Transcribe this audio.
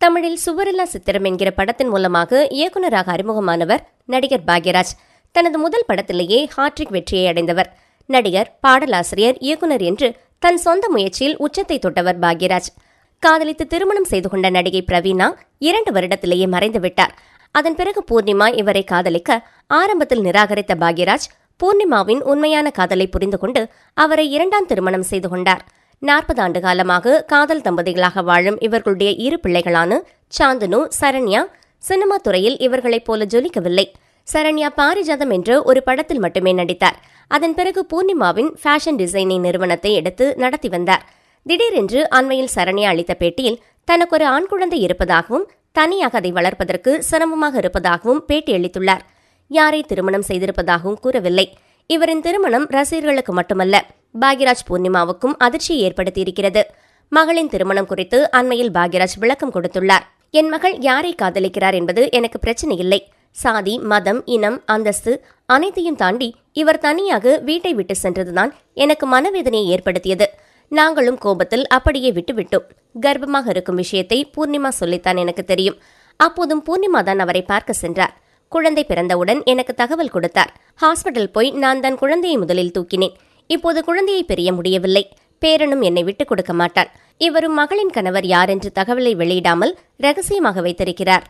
தமிழில் சுவரில்லா சித்திரம் என்கிற படத்தின் மூலமாக இயக்குநராக அறிமுகமானவர் நடிகர் பாக்யராஜ். தனது முதல் படத்திலேயே ஹாட்ரிக் வெற்றியை அடைந்தவர். நடிகர் பாடலாசிரியர் இயக்குனர் என்று தன் சொந்த முயற்சியில் உச்சத்தை தொட்டவர் பாக்யராஜ். காதலித்து திருமணம் செய்து கொண்ட நடிகை பிரவீனா இரண்டு வருடத்திலேயே மறைந்து விட்டார். அதன் பிறகு பூர்ணிமா இவரை காதலிக்க ஆரம்பத்தில் நிராகரித்த பாக்யராஜ் பூர்ணிமாவின் உண்மையான காதலை புரிந்து கொண்டு அவரை இரண்டாம் திருமணம் செய்து கொண்டார். நாற்பது ஆண்டு காலமாக காதல் தம்பதிகளாக வாழும் இவர்களுடைய இரு பிள்ளைகளான சாந்தனு சரண்யா சினிமா துறையில் இவர்களைப் போல ஜொலிக்கவில்லை. சரண்யா பாரிஜாதம் என்று ஒரு படத்தில் மட்டுமே நடித்தார். அதன் பிறகு பூர்ணிமாவின் ஃபேஷன் டிசைனிங் நிறுவனத்தை எடுத்து நடத்தி வந்தார். திடீரென்று அண்மையில் சரண்யா அளித்த பேட்டியில் தனக்கு ஒரு ஆண் குழந்தை இருப்பதாகவும் தனியாக அதை வளர்ப்பதற்கு சிரமமாக இருப்பதாகவும் பேட்டி அளித்துள்ளார். யாரை திருமணம் செய்திருப்பதாகவும் கூறவில்லை. இவரின் திருமணம் ரசிகர்களுக்கு மட்டுமல்ல பாக்யராஜ் பூர்ணிமாவுக்கும் அதிர்ச்சியை ஏற்படுத்தியிருக்கிறது. மகளின் திருமணம் குறித்து அண்மையில் பாக்யராஜ் விளக்கம் கொடுத்துள்ளார். என் மகள் யாரை காதலிக்கிறார் என்பது எனக்கு பிரச்சனை இல்லை. சாதி மதம் இனம் அந்தஸ்து அனைத்தையும் தாண்டி இவர் தனியாக வீட்டை விட்டு சென்றதுதான் எனக்கு மனவேதனையை ஏற்படுத்தியது. நாங்களும் கோபத்தில் அப்படியே விட்டுவிட்டோம். கர்ப்பமாக இருக்கும் விஷயத்தை பூர்ணிமா சொல்லித்தான் எனக்கு தெரியும். அப்போதும் பூர்ணிமா தான் அவரை பார்க்க சென்றார். குழந்தை பிறந்தவுடன் எனக்கு தகவல் கொடுத்தார். ஹாஸ்பிட்டல் போய் நான் தன் குழந்தையை முதலில் தூக்கினேன். இப்போது குழந்தையை பெரிய முடியவில்லை. பேரனும் என்னை விட்டுக் கொடுக்க மாட்டான் இவரும் மகளின் கணவர் யார் என்று தகவலை வெளியிடாமல் ரகசியமாக வைத்திருக்கிறார்.